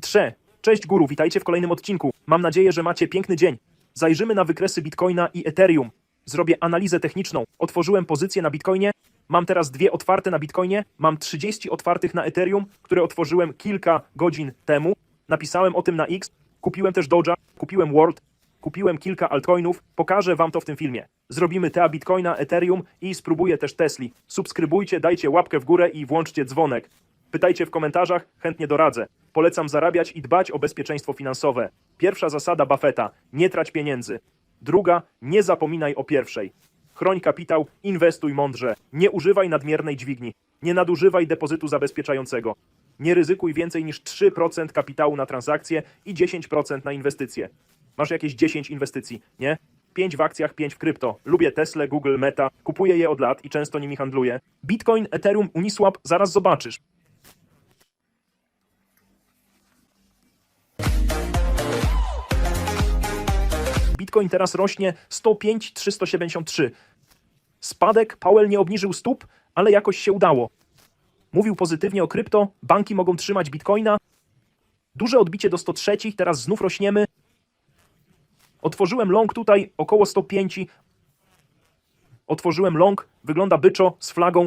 Trze. Cześć guru, witajcie w kolejnym odcinku. Mam nadzieję, że macie piękny dzień. Zajrzymy na wykresy Bitcoina i Ethereum. Zrobię analizę techniczną. Otworzyłem pozycję na Bitcoinie. Mam teraz dwie otwarte na Bitcoinie. Mam 30 otwartych na Ethereum, które otworzyłem kilka godzin temu. Napisałem o tym na X. Kupiłem też Doge'a, kupiłem World, kupiłem kilka altcoinów. Pokażę wam to w tym filmie. Zrobimy TA Bitcoina, Ethereum i spróbuję też Tesli. Subskrybujcie, dajcie łapkę w górę i włączcie dzwonek. Pytajcie w komentarzach, chętnie doradzę. Polecam zarabiać i dbać o bezpieczeństwo finansowe. Pierwsza zasada Buffetta: nie trać pieniędzy. Druga: nie zapominaj o pierwszej. Chroń kapitał, inwestuj mądrze. Nie używaj nadmiernej dźwigni. Nie nadużywaj depozytu zabezpieczającego. Nie ryzykuj więcej niż 3% kapitału na transakcje i 10% na inwestycje. Masz jakieś 10 inwestycji, nie? 5 w akcjach, 5 w krypto. Lubię Tesla, Google, Meta. Kupuję je od lat i często nimi handluję. Bitcoin, Ethereum, Uniswap, zaraz zobaczysz. Bitcoin teraz rośnie 105 373. Spadek, Powell nie obniżył stóp, ale jakoś się udało. Mówił pozytywnie o krypto, banki mogą trzymać Bitcoina. Duże odbicie do 103, teraz znów rośniemy. Otworzyłem long tutaj około 105. Otworzyłem long, wygląda byczo z flagą.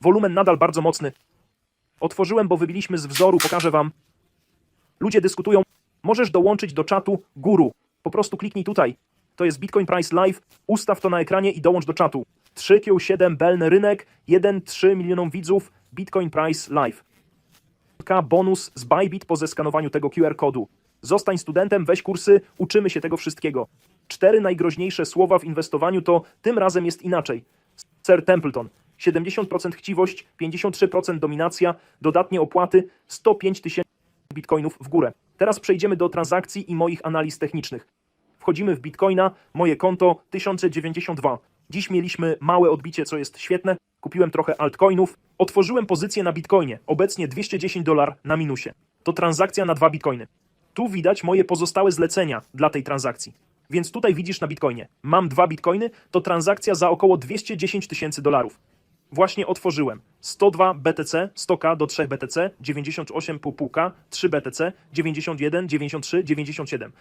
Wolumen nadal bardzo mocny. Otworzyłem, bo wybiliśmy z wzoru, pokażę wam. Ludzie dyskutują. Możesz dołączyć do czatu guru. Po prostu kliknij tutaj. To jest Bitcoin Price Live. Ustaw to na ekranie i dołącz do czatu. 3Q7 Belny Rynek, 1,3 milionom widzów, Bitcoin Price Live. Bonus z Bybit po zeskanowaniu tego QR kodu. Zostań studentem, weź kursy, uczymy się tego wszystkiego. Cztery najgroźniejsze słowa w inwestowaniu to tym razem jest inaczej. Sir Templeton. 70% chciwość, 53% dominacja, dodatnie opłaty, 105 tysięcy bitcoinów w górę. Teraz przejdziemy do transakcji i moich analiz technicznych. Wchodzimy w bitcoina, moje konto 1092. Dziś mieliśmy małe odbicie, co jest świetne. Kupiłem trochę altcoinów. Otworzyłem pozycję na bitcoinie, obecnie 210 dolar na minusie. To transakcja na dwa bitcoiny. Tu widać moje pozostałe zlecenia dla tej transakcji. Więc tutaj widzisz na bitcoinie. Mam dwa bitcoiny, to transakcja za około 210 tysięcy dolarów. Właśnie otworzyłem 102 BTC, 100K do 3 BTC, 98,5K, 3 BTC, 91, 93, 97.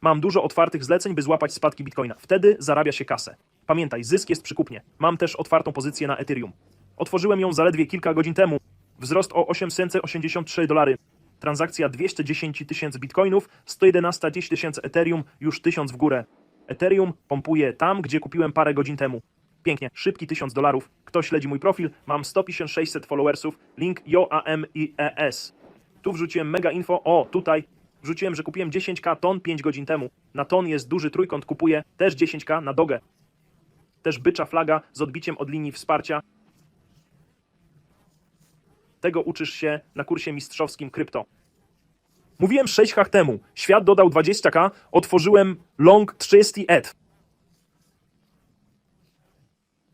Mam dużo otwartych zleceń, by złapać spadki Bitcoina. Wtedy zarabia się kasę. Pamiętaj, zysk jest przykupnie. Mam też otwartą pozycję na Ethereum. Otworzyłem ją zaledwie kilka godzin temu. Wzrost o 883 dolary. Transakcja 210 tysięcy bitcoinów, 111 tysięcy Ethereum, już 1000 w górę. Ethereum pompuje tam, gdzie kupiłem parę godzin temu. Pięknie, szybki 1000 dolarów. Kto śledzi mój profil? Mam 15600 followersów. Link JOAM i ES. Tu wrzuciłem mega info. O, tutaj wrzuciłem, że kupiłem 10k ton 5 godzin temu. Na ton jest duży trójkąt, kupuję też 10k na dogę. Też bycza flaga z odbiciem od linii wsparcia. Tego uczysz się na kursie mistrzowskim krypto. Mówiłem 6 hach temu. Świat dodał 20k, otworzyłem long 30 ETH.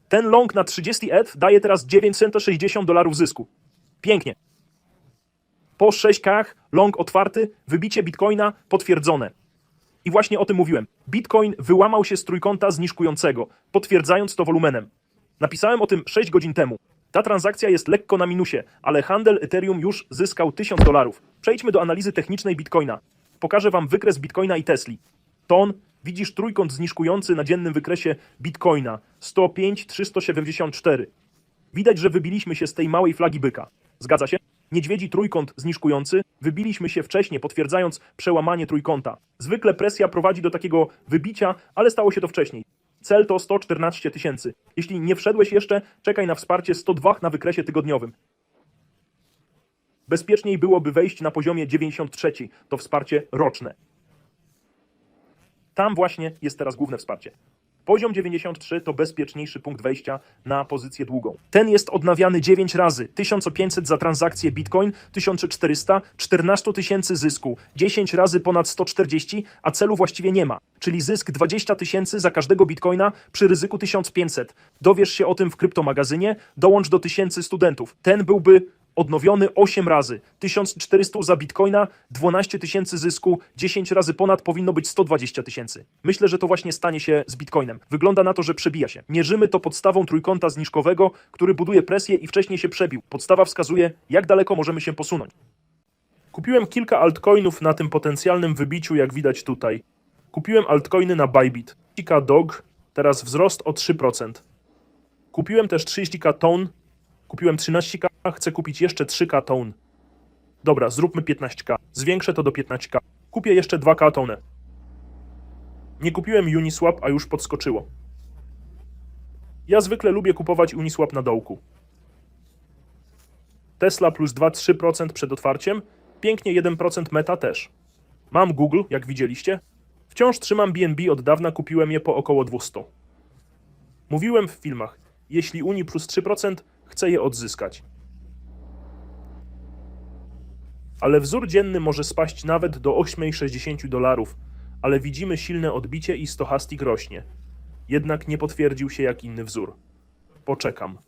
Ten long na 30 ETH daje teraz 960 dolarów zysku. Pięknie. Po 6K long otwarty, wybicie bitcoina potwierdzone. I właśnie o tym mówiłem. Bitcoin wyłamał się z trójkąta zniżkującego, potwierdzając to wolumenem. Napisałem o tym 6 godzin temu. Ta transakcja jest lekko na minusie, ale handel Ethereum już zyskał 1000 dolarów. Przejdźmy do analizy technicznej Bitcoina. Pokażę Wam wykres Bitcoina i Tesli. Ton, widzisz trójkąt zniżkujący na dziennym wykresie Bitcoina 105 374. Widać, że wybiliśmy się z tej małej flagi byka. Zgadza się? Niedźwiedzi trójkąt zniżkujący, wybiliśmy się wcześniej, potwierdzając przełamanie trójkąta. Zwykle presja prowadzi do takiego wybicia, ale stało się to wcześniej. Cel to 114 tysięcy. Jeśli nie wszedłeś jeszcze, czekaj na wsparcie 102 na wykresie tygodniowym. Bezpieczniej byłoby wejść na poziomie 93, to wsparcie roczne. Tam właśnie jest teraz główne wsparcie. Poziom 93 to bezpieczniejszy punkt wejścia na pozycję długą. Ten jest odnawiany 9 razy. 1500 za transakcję Bitcoin, 1400, 14 tysięcy zysku, 10 razy ponad 140, a celu właściwie nie ma. Czyli zysk 20 tysięcy za każdego Bitcoina przy ryzyku 1500. Dowiesz się o tym w kryptomagazynie, dołącz do tysięcy studentów. Ten byłby odnowiony 8 razy. 1400 za bitcoina, 12 tysięcy zysku, 10 razy ponad powinno być 120 tysięcy. Myślę, że to właśnie stanie się z bitcoinem. Wygląda na to, że przebija się. Mierzymy to podstawą trójkąta zniżkowego, który buduje presję i wcześniej się przebił. Podstawa wskazuje, jak daleko możemy się posunąć. Kupiłem kilka altcoinów na tym potencjalnym wybiciu, jak widać tutaj. Kupiłem altcoiny na Bybit. 30k Dog, teraz wzrost o 3%. Kupiłem też 30k Tone, kupiłem 13k, chcę kupić jeszcze 3k Tone. Dobra, zróbmy 15k. Zwiększę to do 15k. Kupię jeszcze 2k Tone. Nie kupiłem Uniswap, a już podskoczyło. Ja zwykle lubię kupować Uniswap na dołku. Tesla plus 2-3% przed otwarciem, pięknie 1% meta też. Mam Google, jak widzieliście. Wciąż trzymam BNB, od dawna kupiłem je po około 200. Mówiłem w filmach, jeśli Uni plus 3%, chcę je odzyskać. Ale wzór dzienny może spaść nawet do 8,60 dolarów, ale widzimy silne odbicie i stochastik rośnie. Jednak nie potwierdził się jak inny wzór. Poczekam.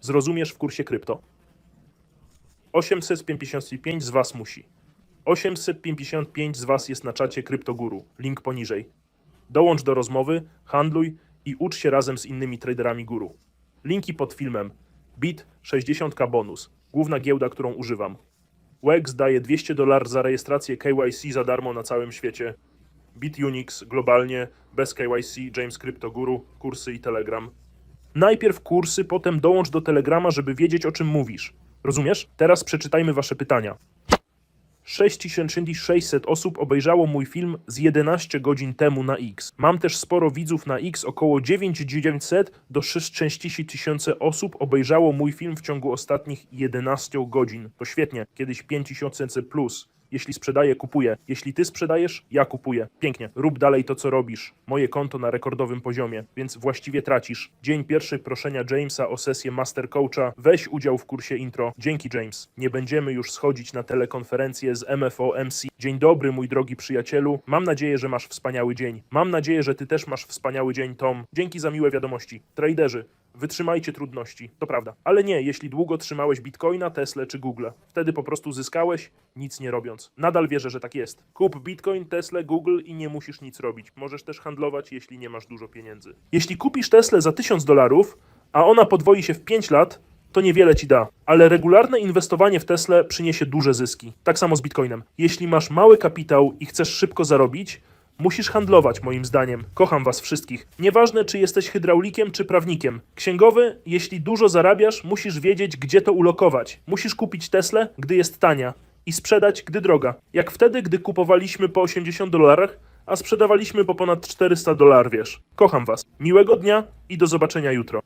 Zrozumiesz w kursie krypto? 855 z Was musi. 855 z Was jest na czacie CryptoGuru. Link poniżej. Dołącz do rozmowy, handluj i ucz się razem z innymi traderami guru. Linki pod filmem. Bit 60k bonus. Główna giełda, którą używam. WEX daje 200 dolar za rejestrację KYC za darmo na całym świecie. BitUnix globalnie, bez KYC, James Crypto Guru, kursy i Telegram. Najpierw kursy, potem dołącz do Telegrama, żeby wiedzieć o czym mówisz. Rozumiesz? Teraz przeczytajmy wasze pytania. 6600 osób obejrzało mój film z 11 godzin temu na X. Mam też sporo widzów na X, około 9900 do 60 tysięcy osób obejrzało mój film w ciągu ostatnich 11 godzin. To świetnie, kiedyś 5000 plus. Jeśli sprzedaję, kupuję. Jeśli ty sprzedajesz, ja kupuję. Pięknie. Rób dalej to, co robisz. Moje konto na rekordowym poziomie, więc właściwie tracisz. Dzień pierwszy proszenia Jamesa o sesję Master Coacha. Weź udział w kursie intro. Dzięki, James. Nie będziemy już schodzić na telekonferencję z MFO MC. Dzień dobry, mój drogi przyjacielu. Mam nadzieję, że masz wspaniały dzień. Mam nadzieję, że ty też masz wspaniały dzień, Tom. Dzięki za miłe wiadomości. Traderzy, Wytrzymajcie trudności, to prawda. Ale nie, jeśli długo trzymałeś Bitcoina, Tesla czy Google. Wtedy po prostu zyskałeś, nic nie robiąc. Nadal wierzę, że tak jest. Kup Bitcoin, Tesla, Google i nie musisz nic robić. Możesz też handlować, jeśli nie masz dużo pieniędzy. Jeśli kupisz Teslę za 1000 dolarów, a ona podwoi się w 5 lat, to niewiele ci da. Ale regularne inwestowanie w Teslę przyniesie duże zyski. Tak samo z Bitcoinem. Jeśli masz mały kapitał i chcesz szybko zarobić, Musisz handlować, moim zdaniem. Kocham was wszystkich. Nieważne, czy jesteś hydraulikiem, czy prawnikiem. Księgowy, jeśli dużo zarabiasz, musisz wiedzieć, gdzie to ulokować. Musisz kupić Teslę, gdy jest tania i sprzedać, gdy droga. Jak wtedy, gdy kupowaliśmy po 80 dolarach, a sprzedawaliśmy po ponad 400 dolarów, wiesz. Kocham was. Miłego dnia i do zobaczenia jutro.